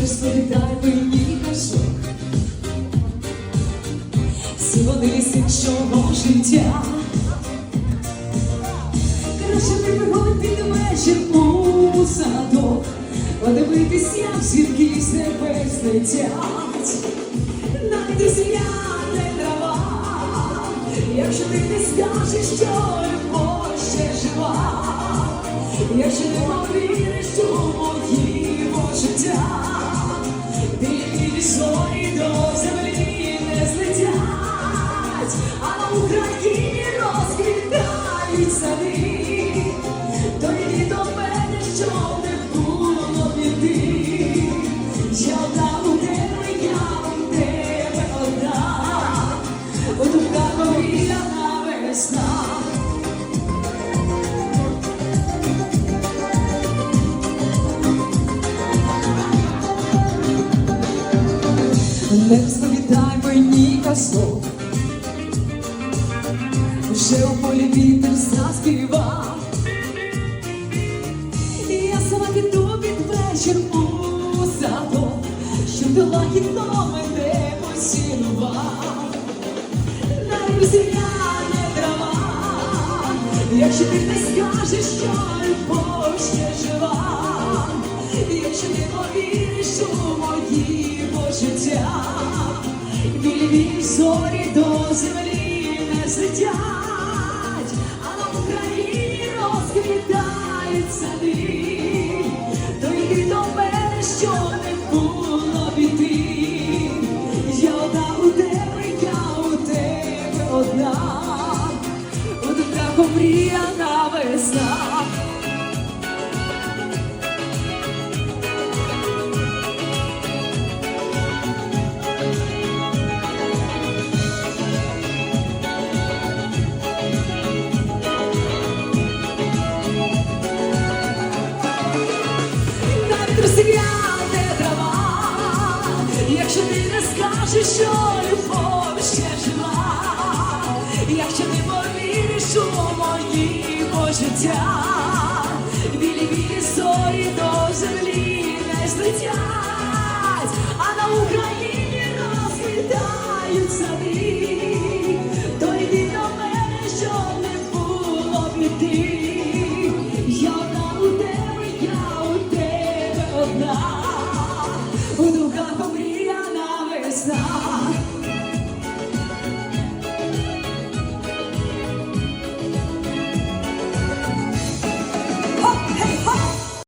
розповідай мені казок. Вони лісичого життя. Краще не виходь під вечір у садок, подивитись, як зірки з небес летять. Навіть зіяне трава, якщо ти не скажеш, що любов ще жива, якщо ти повіриш у мої почуття, білі зорі до землі не злетять, а на Україні розквітають сади. То йди Не розповідай мені казок, вже у полі вітер заспівав. І я сама піду під вечір у садок, щоб ти лагідно мене поцілував. Навіть зіяне трава, якщо ти не скажеш, що любов ще жива, якщо ти повіриш білі зорі до землі не злетять, а на Україні розквітають сади, то йди до мене, що не було біди. Я одна у тебе, я у тебе одна, у думках омріяна якщо не повіриш у мої почуття, білі білі зорі до землі не злетять, а на Україні розкидають сади, то йди до мене, що не було б іти. Я одна у тебе, я у тебе одна, у думках